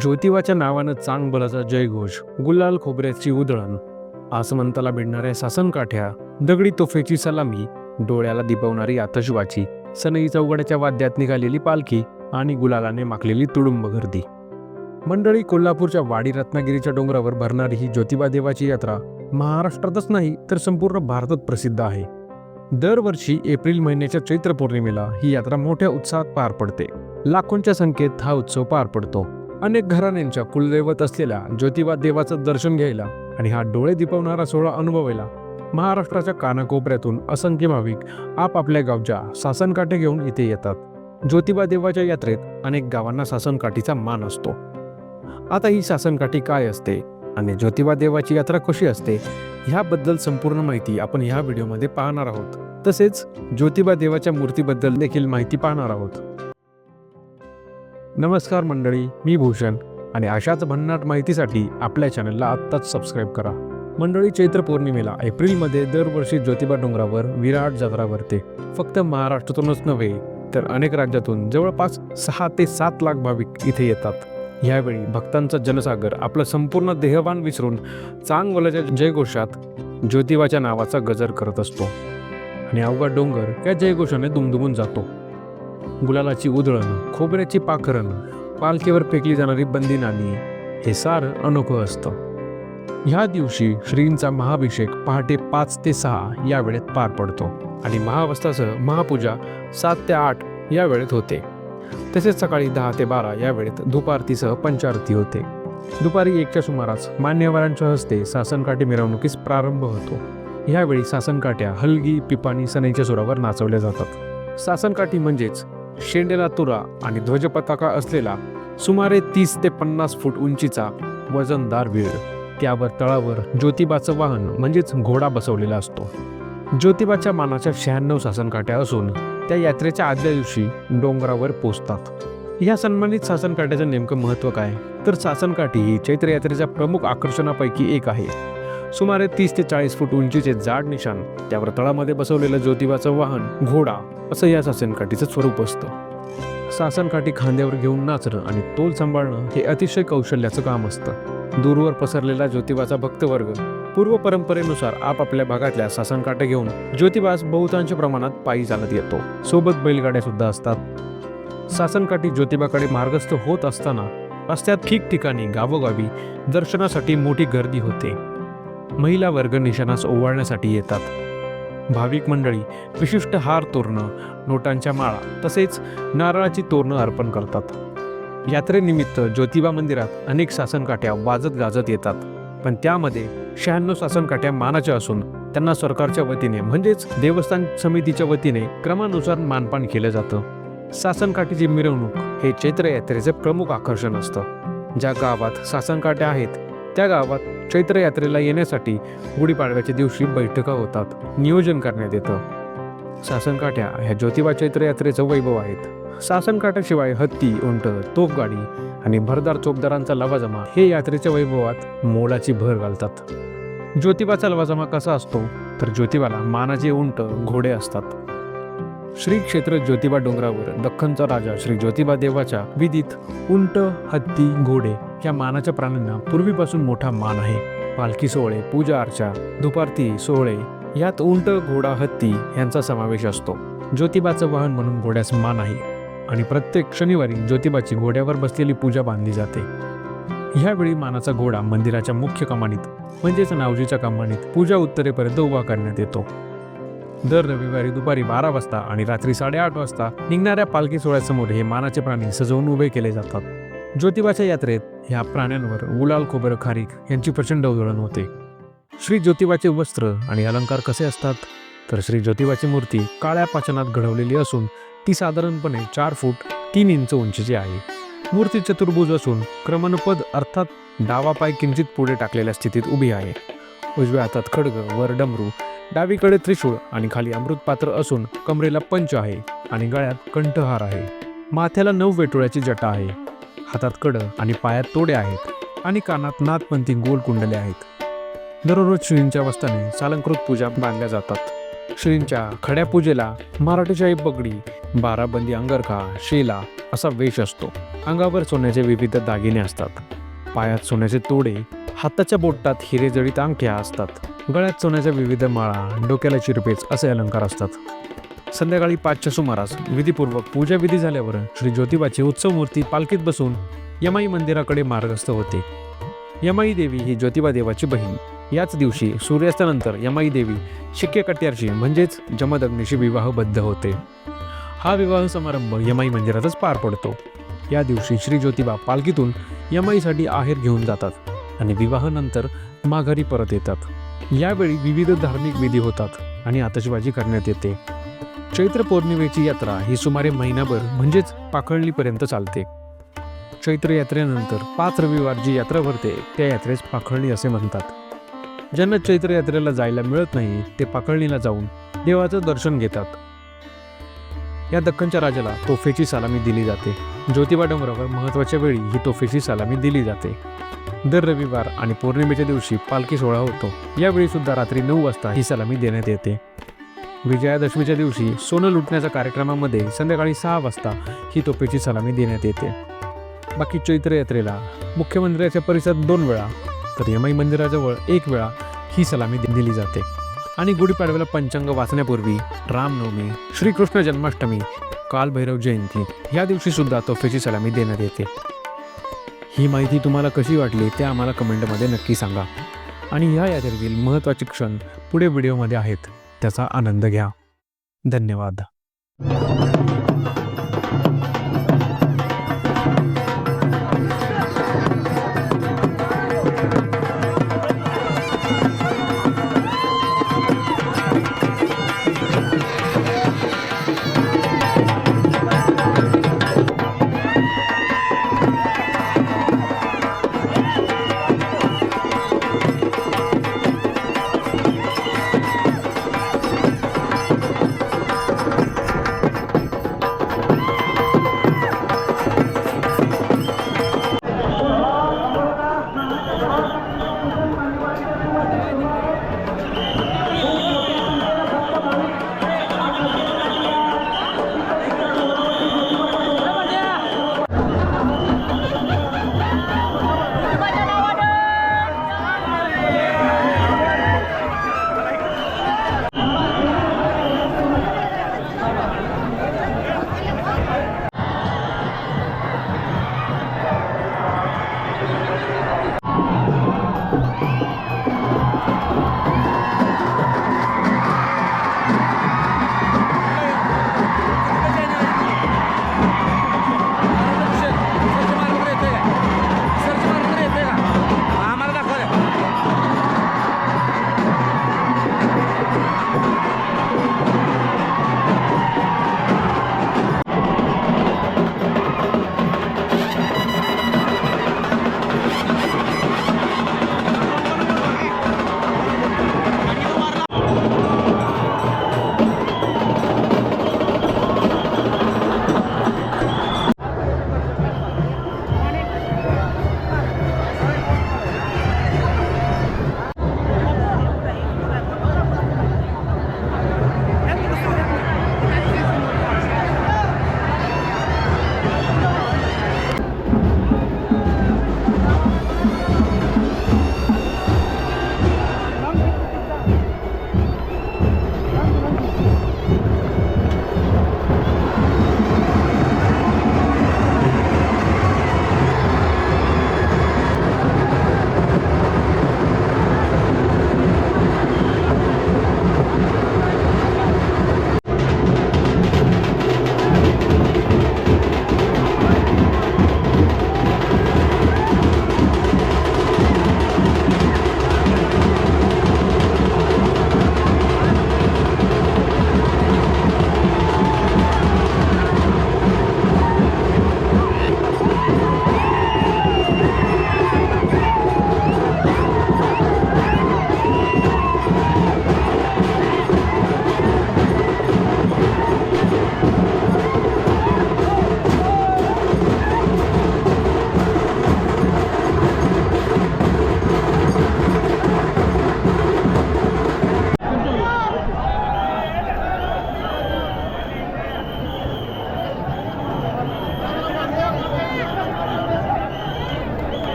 ज्योतिबाच्या नावानं चांगबलाचा जयघोष गुलाल खोबऱ्याची उधळण आसमंताला भिडणाऱ्या सासनकाठ्या दगडी तोफेची सलामी डोळ्याला दिपवणारी आतशबाची सनई चौघड्याच्या वाद्यात निघालेली पालखी आणि गुलालाने माखलेली तुडुंब गर्दी. मंडळी कोल्हापूरच्या वाडी रत्नागिरीच्या डोंगरावर भरणारी ही ज्योतिबा देवाची यात्रा महाराष्ट्रातच नाही तर संपूर्ण भारतात प्रसिद्ध आहे. दरवर्षी एप्रिल महिन्याच्या चैत्र पौर्णिमेला ही यात्रा मोठ्या उत्साहात पार पडते. लाखोंच्या संख्येत हा उत्सव पार पडतो. अनेक घराण्यांच्या कुलदैवत असलेल्या ज्योतिबा देवाचं दर्शन घ्यायला आणि हा डोळे दिपवणारा सोहळा अनुभवायला महाराष्ट्राच्या कानाकोपऱ्यातून असंख्य भाविक आपापल्या गावच्या सासनकाठे घेऊन इथे येतात. ज्योतिबा देवाच्या यात्रेत अनेक गावांना सासनकाठीचा मान असतो. आता ही सासनकाठी काय असते आणि ज्योतिबा देवाची यात्रा कशी असते ह्याबद्दल संपूर्ण माहिती आपण ह्या व्हिडिओमध्ये पाहणार आहोत. तसेच ज्योतिबा देवाच्या मूर्तीबद्दल देखील माहिती पाहणार आहोत. नमस्कार मंडळी मी भूषण. आणि अशाच भन्नाट माहितीसाठी आपल्या चॅनलला आत्ताच सबस्क्राईब करा. मंडळी चैत्र पौर्णिमेला एप्रिलमध्ये दरवर्षी ज्योतिबा डोंगरावर विराट जत्रा भरते फक्त महाराष्ट्रातूनच नव्हे तर अनेक राज्यातून जवळपास सहा ते सात लाख भाविक इथे येतात. यावेळी भक्तांचा जनसागर आपलं संपूर्ण देहवान विसरून चांगवलाच्या जयघोषात ज्योतिबाच्या नावाचा गजर करत असतो. आणि अवघा डोंगर या जयघोषाने दुमदुमून जातो. गुलालाची उधळण खोबऱ्याची पाखरण पालखीवर फेकली जाणारी बंदी नाणी हे सारं अनोखं असतं. ह्या दिवशी श्रींचा महाभिषेक पहाटे पाच ते सहा या वेळेत पार पडतो आणि महावस्थासह महापूजा सात ते आठ या वेळेत होते. तसेच सकाळी दहा ते बारा या वेळेत दुपारतीसह पंचारती होते. दुपारी एकच्या सुमारास मान्यवरांच्या हस्ते सासनकाठी मिरवणुकीस प्रारंभ होतो. यावेळी सासनकाठ्या हलगी पिपाणी सनईच्या सुरावर नाचवल्या जातात. सासनकाठी म्हणजेच शेंडेला तुरा आणि ध्वजपताका असलेला सुमारे तीस ते पन्नास फूट उंचीचा वजनदार वीर. त्यावर तळावर ज्योतिबाचं वाहन म्हणजेच घोडा बसवलेला असतो. ज्योतिबाच्या मानाच्या शहाण्णव सासनकाठ्या असून त्या यात्रेच्या आदल्या दिवशी डोंगरावर पोचतात. या सन्मानित सासनकाठ्याचं नेमकं महत्त्व काय? तर सासनकाठी ही चैत्र यात्रेच्या प्रमुख आकर्षणापैकी एक आहे. सुमारे तीस ते चाळीस फूट उंचीचे जाड निशाण त्यावर तळामध्ये बसवलेलं ज्योतिबाचं वाहन घोडा असं या सासनकाठीचं स्वरूप असतं. सासनकाठी खांद्यावर घेऊन नाचणं आणि तोल सांभाळणं हे अतिशय कौशल्याचं काम असतं. दूरवर पसरलेला ज्योतिबाचा भक्तवर्ग पूर्व परंपरेनुसार आपापल्या भागातल्या सासनकाठ्या घेऊन ज्योतिबास बहुतांश प्रमाणात पायी चालत येतो. सोबत बैलगाड्या सुद्धा असतात. सासनकाठी ज्योतिबाकडे मार्गस्थ होत असताना रस्त्यात ठिकठिकाणी गावोगावी दर्शनासाठी मोठी गर्दी होते. महिला वर्ग निशाणास ओवाळण्यासाठी येतात. भाविक मंडळी विशिष्ट हार तोरणं नोटांच्या माळा तसेच नारळाची तोरणं अर्पण करतात. यात्रेनिमित्त ज्योतिबा मंदिरात अनेक सासनकाठ्या वाजत गाजत येतात. पण त्यामध्ये शहाण्णव सासनकाठ्या मानाच्या असून त्यांना सरकारच्या वतीने म्हणजेच देवस्थान समितीच्या वतीने क्रमानुसार मानपान केलं जातं. सासनकाठीची मिरवणूक हे चैत्र यात्रेचे प्रमुख आकर्षण असतं. ज्या गावात सासनकाठ्या आहेत त्या गावात चैत्र यात्रेला येण्यासाठी गुढीपाडव्याच्या दिवशी बैठका होतात. नियोजन करण्यात येतं. सासनकाठ्या ह्या ज्योतिबा चैत्र यात्रेचं वैभव आहेत. सासनकाठ्याशिवाय हत्ती उंट तोफगाडी आणि भरदार चोपदारांचा लवाजमा हे यात्रेच्या वैभवात मोलाची भर घालतात. ज्योतिबाचा लवाजमा कसा असतो? तर ज्योतिबाला मानाचे उंट घोडे असतात. श्री क्षेत्र ज्योतिबा डोंगरावर दख्खनचा राजा श्री ज्योतिबा देवाच्या विधीत उंट हत्ती घोडे या मानाच्या प्राण्यांना पूर्वीपासून मोठा मान आहे. पालखी सोहळे पूजा अर्चा दुपारती सोहळे यात उंट घोडा हत्ती यांचा समावेश असतो. ज्योतिबाचं वाहन म्हणून घोड्यास मान आहे आणि प्रत्येक शनिवारी ज्योतिबाची घोड्यावर बसलेली पूजा बांधली जाते. ह्यावेळी मानाचा घोडा मंदिराच्या मुख्य कमानीत म्हणजेच नावजीच्या कमानीत पूजा उत्तरेपर्यंत उभा करण्यात येतो. दर रविवारी दुपारी बारा वाजता आणि रात्री साडेआठ वाजता निघणाऱ्या पालखी सोहळ्यासमोर हे मानाचे प्राणी सजवून उभे केले जातात. ज्योतिबाच्या यात्रेत ह्या प्राण्यांवर गुलाल खोबर खारीक यांची प्रचंड उधळण होते. श्री ज्योतिबाचे वस्त्र आणि अलंकार कसे असतात? तर श्री ज्योतिबाची मूर्ती काळ्या पाचनात घडवलेली असून ती साधारणपणे चार फूट तीन इंच उंचीची आहे. मूर्ती चतुर्भुज असून क्रमणपद अर्थात डावा पाय किंचित पुढे टाकलेल्या स्थितीत उभी आहे. उजव्या हातात खडग वर डमरू डावीकडे त्रिशूळ आणि खाली अमृत पात्र असून कमरेला पंच आहे आणि गळ्यात कंठहार आहे. माथ्याला नऊ वेटोळ्याची जटा आहे. हातात कड आणि पायात तोडे आहेत आणि कानात नाथपंथी गोल कुंडले आहेत. दररोज श्रींच्या वस्ताने सालंकृत पूजा बांधल्या जातात. श्रींच्या खड्या पूजेला मराठीशाही पगडी बाराबंदी अंगरखा शेला असा वेश असतो. अंगावर सोन्याचे विविध दागिने असतात. पायात सोन्याचे तोडे हाताच्या बोटात हिरे जडित अंगठ्या असतात. गळ्यात सोन्याच्या विविध माळा डोक्याला चिरपेच असे अलंकार असतात. संध्याकाळी पाचच्या सुमारास विधीपूर्वक पूजा विधी झाल्यावर श्री ज्योतिबाची उत्सव मूर्ती पालखीत बसून यमाई मंदिराकडे मार्गस्थ होते. यमाई देवी ही ज्योतिबा देवाची बहीण. याच दिवशी सूर्यास्तानंतर यमाई देवी शिक्के कट्यारशी म्हणजेच जमदग्नीशी विवाहबद्ध होते. हा विवाह समारंभ यमाई मंदिरातच पार पडतो. या दिवशी श्री ज्योतिबा पालखीतून यमाईसाठी आहेर घेऊन जातात. आणि विवाहानंतर माघारी परत येतात. यावेळी विविध धार्मिक विधी होतात आणि आतषबाजी करण्यात येते. चैत्र पौर्णिमेची यात्रा ही सुमारे महिनाभर म्हणजेच पाखळणीपर्यंत चालते. चैत्र यात्रेनंतर पाच रविवार जी यात्रा भरते त्या यात्रेस पाखळणी असे म्हणतात. ज्यांना चैत्र यात्रेला जायला मिळत नाही ते पाखळणीला जाऊन देवाचं दर्शन घेतात. या दख्खनच्या राजाला तोफेची सलामी दिली जाते. ज्योतिबा डोंगरावर महत्त्वाच्या वेळी ही तोफेची सलामी दिली जाते. दर रविवार आणि पौर्णिमेच्या दिवशी पालखी सोहळा होतो. यावेळी सुद्धा रात्री नऊ वाजता ही सलामी देण्यात येते. विजयादशमीच्या दिवशी सोनं लुटण्याच्या कार्यक्रमामध्ये संध्याकाळी सहा वाजता ही तोफेची सलामी देण्यात येते. बाकी चैत्र यात्रेला मुख्य मंदिराच्या परिसरात दोन वेळा तर यमाई मंदिराजवळ एक वेळा ही सलामी दि- दिली जाते. आणि गुढीपाडव्याला पंचांग वाचण्यापूर्वी रामनवमी श्रीकृष्ण जन्माष्टमी कालभैरव जयंती या दिवशी सुद्धा तोफेची सलामी देण्यात येते. ही माहिती तुम्हाला कशी वाटली ते आम्हाला कमेंटमध्ये नक्की सांगा. आणि या यादीतील महत्त्वाचे क्षण पुढे व्हिडिओमध्ये आहेत त्याचा आनंद घ्या. धन्यवाद.